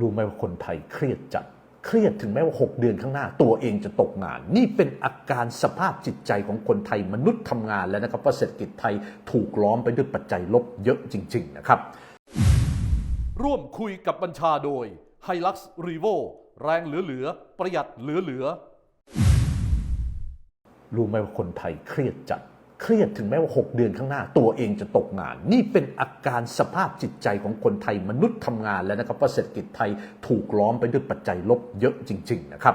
รู้ไหมว่าคนไทยเครียดจัด เครียดถึงแม้ว่า 6 เดือนข้างหน้า ตัวเองจะตกงาน นี่เป็นอาการสภาพจิตใจของคนไทยมนุษย์ทำงานแล้วนะครับว่าเศรษฐกิจไทยถูกล้อมไปด้วยปัจจัยลบเยอะจริง ๆ นะครับ ร่วมคุยกับบัญชาโดย h i l u x r e v o แรงเหลือๆประหยัดเหลือๆรู้ไหมว่าคนไทยเครียดจัด เครียดถึงแม้ว่า 6 เดือนข้างหน้า ตัวเองจะตกงาน นี่เป็นอาการสภาพจิตใจของคนไทยมนุษย์ทำงานแล้วนะครับว่าเศรษฐกิจไทยถูกล้อมไปด้วยปัจจัยลบเยอะจริง ๆ นะครับ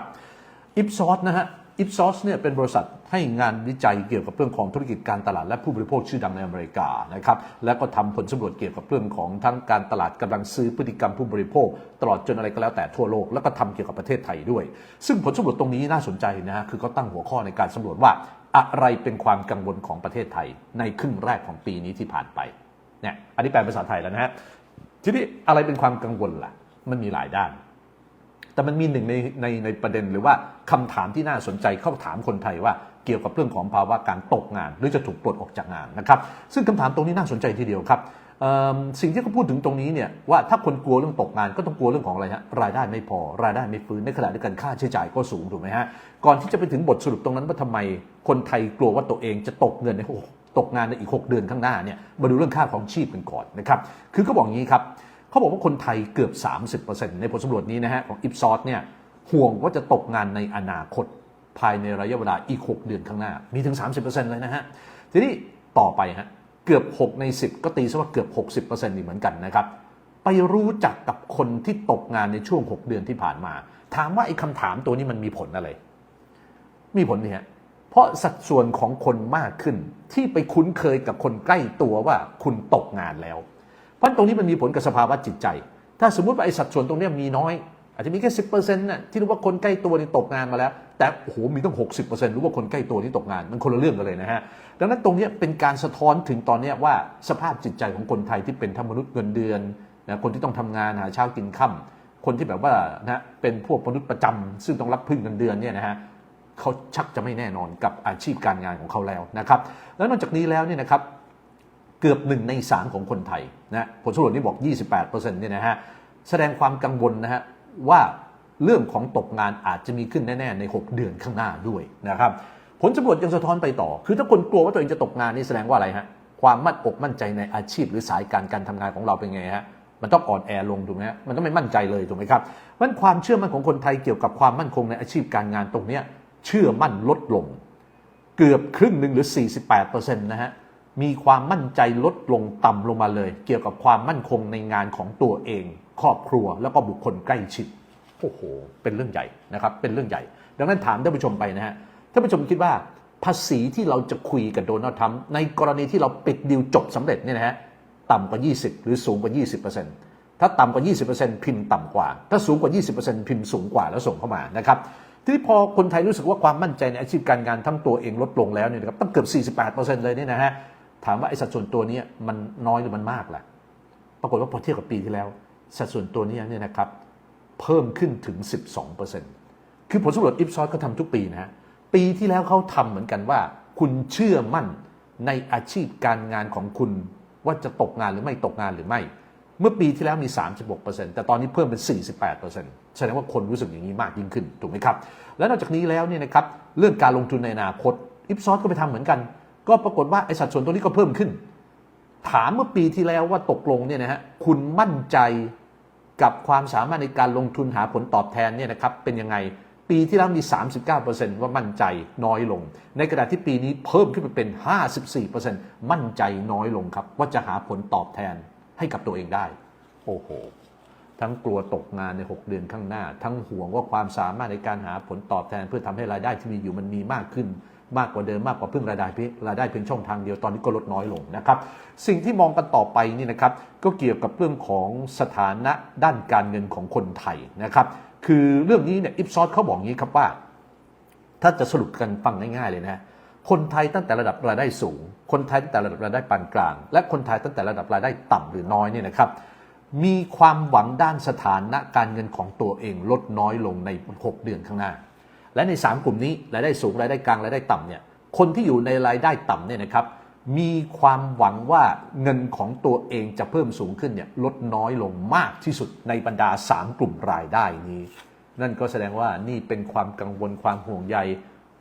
อิปซอสนะฮะอิปซอสเนี่ยเป็นบริษัทให้งานวิจัยเกี่ยวกับเรื่องของธุรกิจการตลาดและผู้บริโภคชื่อดังในอเมริกานะครับแล้วก็ทำผลสำรวจเกี่ยวกับเรื่องของทั้งการตลาดกำลังซื้อพฤติกรรมผู้บริโภค ตลอดจนอะไรก็แล้วแต่ทั่วโลก แล้วก็ทำเกี่ยวกับประเทศไทยด้วย ซึ่งผลสำรวจตรงนี้น่าสนใจนะฮะคือเขาตั้งหัวข้อในการสำรวจว่า อะไรเป็นความกังวลของประเทศไทย ในครึ่งแรกของปีนี้ที่ผ่านไปเนี่ยอันนี้แปลเป็นภาษาไทยแล้วนะฮะทีนี้อะไรเป็นความกังวลล่ะ มันมีหลายด้าน แต่มันมีหนึ่งในในในประเด็นหรือว่าคำถามที่น่าสนใจเข้าถามคนไทยว่าเกี่ยวกับเรื่องของภาวะการตกงาน หรือจะถูกปลดออกจากงานนะครับ ซึ่งคำถามตรงนี้น่าสนใจทีเดียวครับ สิ่งที่เขาพูดถึงตรงนี้เนี่ยว่าถ้าคนกลัวเรื่องตกงานก็ต้องกลัวเรื่องของอะไรฮะรายได้ไม่พอรายได้ไม่ฟื้นในขณะเดียวกันค่าใช้จ่ายก็สูงถูกไหมฮะก่อนที่จะไปถึงบทสรุปตรงนั้นว่าทำไมคนไทยกลัวว่าตัวเองจะตกเงินในโอ้ตกงานในอีก 6 เดือนข้างหน้าเนี่ยมาดูเรื่องค่าของชีพกันก่อนนะครับคือเขาบอกอย่างนี้ครับเขาบอกว่าคนไทยเกือบ 30%ในผลสำรวจนี้นะฮะของอิปซอสเนี่ยห่วงว่าจะตกงานในอนาคตภายในระยะเวลาอีก 6 เดือนข้างหน้า มีถึง 30%เลยนะฮะทีนี้ต่อไปฮะ เกือบ 6 ใน 10 ก็ตีซะว่าเกือบ 60%นี่เหมือนกันนะครับ ไปรู้จักกับคนที่ตกงานในช่วง 6 เดือนที่ผ่านมา ถามว่าไอ้คำถามตัวนี้มันมีผลอะไร มีผลนี่ฮะเพราะสัดส่วนของคนมากขึ้นที่ไปคุ้นเคยกับคนใกล้ตัวว่าคุณตกงานแล้ว เพราะตรงนี้มันมีผลกับสภาวะจิตใจ ถ้าสมมติว่าไอ้สัดส่วนตรงนี้มีน้อย อาจจะมีแค่สิบเปอร์เซ็นต์น่ะที่รู้ว่าคนใกล้ตัวนี่ตกงานมาแล้ว แต่โอ้โหมีตั้งหกสิบเปอร์เซ็นต์รู้ว่าคนใกล้ตัวที่ตกงานมันคนละเรื่องกันเลยนะฮะ ดังนั้นตรงนี้เป็นการสะท้อนถึงตอนนี้ว่าสภาพจิตใจของคนไทยที่เป็นธรรมนุษย์เงินเดือนนะคนที่ต้องทำงานหาเช้ากินค่ำคนที่แบบว่านะเป็นพวกมนุษย์ประจำซึ่งต้องรับพึ่งเงินเดือนเนี่ยนะฮะเขาชักจะไม่แน่นอนกับอาชีพการงานของเขาแล้วนะครับ แล้วนอกจากนี้แล้วเนี่ยนะครับเกือบหนึ่งในสามของคนไทยนะผลสำรวจนี่บอก 28%เนี่ยนะฮะแสดงความกังวลนะฮะว่าเรื่องของตกงานอาจจะมีขึ้นแน่ ๆ ใน 6 เดือนข้างหน้าด้วยนะครับ ผลสำรวจยังสะท้อนไปต่อ คือถ้าคนกลัวว่าตัวเองจะตกงานนี่แสดงว่าอะไรฮะ ความมั่นอกมั่นใจในอาชีพหรือสายการการทำงานของเราเป็นไงฮะ มันต้องอ่อนแอลงถูกไหมฮะ มันต้องไม่มั่นใจเลยถูกไหมครับเพราะฉะนั้นความเชื่อมั่นของคนไทยเกี่ยวกับความมั่นคงในอาชีพการงานตรงเนี้ยเชื่อมั่นลดลง เกือบครึ่งหนึ่งหรือ 48%นะฮะ มีความมั่นใจลดลงต่ำลงมาเลย เกี่ยวกับความมั่นคงในงานของตัวเอง ครอบครัวแล้วก็บุคคลใกล้ชิด โอ้โห เป็นเรื่องใหญ่นะครับ เป็นเรื่องใหญ่ ดังนั้นถามท่านผู้ชมไปนะฮะ ท่านผู้ชมคิดว่าภาษีที่เราจะคุยกับโดนัลด์ทรัมป์ในกรณีที่เราปิดดีลจบสำเร็จเนี่ยนะฮะต่ำกว่า 20 หรือสูงกว่า 20%ถ้าต่ำกว่า 20%พิมพ์ต่ำกว่า ถ้าสูงกว่า 20%พิมพ์สูงกว่าแล้วส่งเข้ามานะครับทีนี้พอคนไทยรู้สึกว่าความมั่นใจในอาชีพการงานทั้งตัวเองลดลงแล้วเนี่ยนะครับตั้งเกือบ 48%เลยเนี่ยนะฮะถามว่าไอ้สัดส่วนตัวนี้มันน้อยหรือมันมากล่ะปรากฏว่าพอเทียบกับปีที่แล้ว สัดส่วนตัวนี้เนี่ยนะครับเพิ่มขึ้นถึง 12%คือผลสำรวจอิฟซอสเขาทำทุกปีนะฮะ ปีที่แล้วเขาทำเหมือนกันว่า คุณเชื่อมั่นในอาชีพการงานของคุณว่าจะตกงานหรือไม่ตกงานหรือไม่ เมื่อปีที่แล้วมี 36%แต่ตอนนี้เพิ่มเป็น 48%แสดงว่าคนรู้สึกอย่างนี้มากยิ่งขึ้นถูกไหมครับ และนอกจากนี้แล้วเนี่ยนะครับเรื่องการลงทุนในอนาคตอิฟซอสก็ไปทำเหมือนกัน ก็ปรากฏว่าไอสัดส่วนตัวนี้ก็เพิ่มขึ้น ถามเมื่อปีที่แล้วว่าตกลงเนี่ยนะฮะคุณมั่นใจกับความสามารถในการลงทุนหาผลตอบแทนเนี่ยนะครับเป็นยังไง ปีที่แล้วมี 39%ว่ามั่นใจน้อยลง ในขณะที่ปีนี้เพิ่มขึ้นไปเป็น 54%มั่นใจน้อยลงครับ ว่าจะหาผลตอบแทนให้กับตัวเองได้ โอ้โห ทั้งกลัวตกงานใน 6 เดือนข้างหน้า ทั้งห่วงว่าความสามารถในการหาผลตอบแทน เพื่อทำให้รายได้ที่มีอยู่มันมีมากขึ้น มากกว่าเดิมมากกว่าเพิ่งรายได้เพียงรายได้เพียงช่องทางเดียวตอนนี้ก็ลดน้อยลงนะครับ สิ่งที่มองกันต่อไปนี่นะครับก็เกี่ยวกับเรื่องของสถานะด้านการเงินของคนไทยนะครับ คือเรื่องนี้เนี่ยอิฟซอสเขาบอกงี้ครับว่า ถ้าจะสรุปกันฟังง่ายๆเลยนะคนไทยตั้งแต่ระดับรายได้สูง คนไทยตั้งแต่ระดับรายได้ปานกลาง และคนไทยตั้งแต่ระดับรายได้ต่ำหรือน้อยเนี่ยนะครับ มีความหวังด้านสถานะการเงินของตัวเองลดน้อยลงใน 6 เดือนข้างหน้า และใน 3 กลุ่มนี้รายได้สูงรายได้กลางรายได้ต่ำเนี่ยคนที่อยู่ในรายได้ต่ำเนี่ยนะครับ มีความหวังว่าเงินของตัวเองจะเพิ่มสูงขึ้นเนี่ยลดน้อยลงมากที่สุดในบรรดา 3 กลุ่มรายได้นี้ นั่นก็แสดงว่านี่เป็นความกังวลความห่วงใย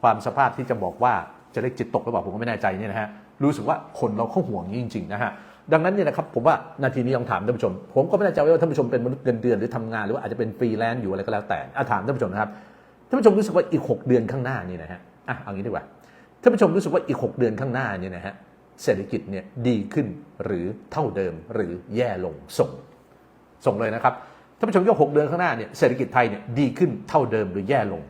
ความสภาพที่จะบอกว่าจะได้จิตตกหรือเปล่าผมก็ไม่แน่ใจเนี่ยนะฮะรู้สึกว่าคนเราเขาห่วงอย่างนี้จริงๆนะฮะดังนั้นเนี่ยนะครับผมว่านาทีนี้ลองถามท่านผู้ชม ผมก็ไม่แน่ใจว่าท่านผู้ชมเป็นมนุษย์เงินเดือนหรือทำงานหรือว่าอาจจะเป็นฟรีแลนซ์อยู่อะไรก็แล้วแต่อะถามท่านผู้ชมนะครับท่านผู้ชมรู้สึกว่าอีก 6 เดือนข้างหน้านี่นะฮะอะเอางี้ดีกว่าท่านผู้ชมรู้สึกว่าอีก 6 เดือนข้างหน้านี่นะฮะ เศรษฐกิจเนี่ยดีขึ้นหรือเท่าเดิมหรือแย่ลงส่ง ส่งเลยนะครับท่านผู้ชมยกหกเดือนข้างหน้าเนี่ยเศรษฐกิจไทยเนี่ยดีขึ้นเท่าเดิมหรือแย่ลง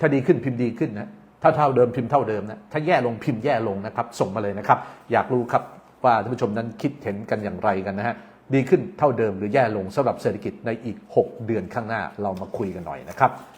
ถ้าดีขึ้นพิมพ์ดีขึ้นนะถ้าเท่าเดิมพิมพ์เท่าเดิมนะถ้าแย่ลงพิมพ์แย่ลงนะครับ ส่งมาเลยนะครับ อยากรู้ครับว่าท่านผู้ชมนั้นคิดเห็นกันอย่างไรกันนะฮะดีขึ้นเท่าเดิมหรือแย่ลงสำหรับเศรษฐกิจในอีก 6 เดือนข้างหน้าเรามาคุยกันหน่อยนะครับ